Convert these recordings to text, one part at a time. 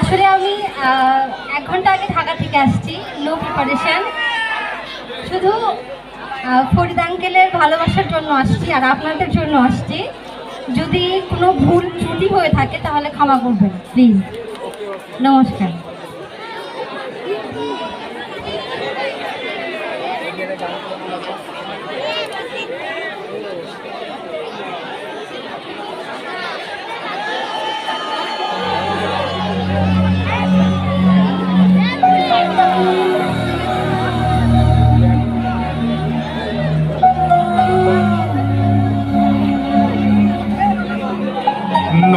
আসলে আমি এক ঘণ্টা আগে ঢাকা থেকে আসছি নো প্রিপারেশান শুধু ফরিদ আঙ্কেলের ভালোবাসার জন্য আসছি আর আপনাদের জন্য আসছি। যদি কোনো ভুল ত্রুটি হয়ে থাকে তাহলে ক্ষমা করবেন প্লিজ নমস্কার।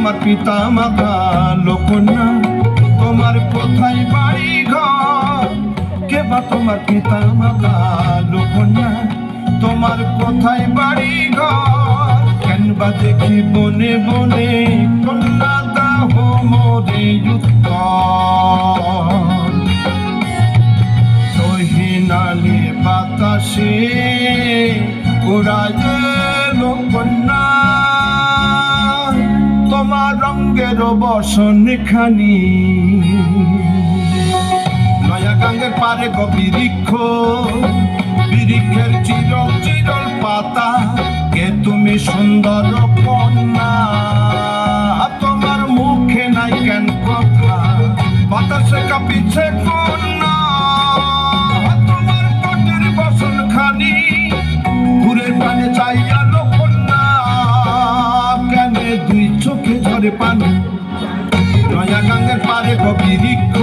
তোমার পিতা মাতা লোকনা তোমার কোথায় বাড়ি ঘর? তোমার পিতা মাতা লোকনা তোমার কোথায় বাড়ি ঘর? কেন বা দেখি বনে বনে কন্যা বাতাসে উড়ায় কন্যা তোমার রঙ্গের বসন খানি নয়া গাঙ্গের পারে গো বিরিক্ষ বিরিক্ষের চিরল চিরল পাতা, কে তুমি সুন্দর কন্যা? তোমার মুখে নাই কেন কথা, বাতাসে কাঁপিছে কন্যা। তোমার পটের বসন খানি ঝরে পানি। নয়া গাঙ্গের পারে কবি বিরিক্ষ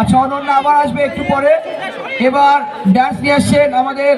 আচ্ছা অনন্যা আবার আসবে একটু পরে। এবার ডান্স নিয়ে আসছেন আমাদের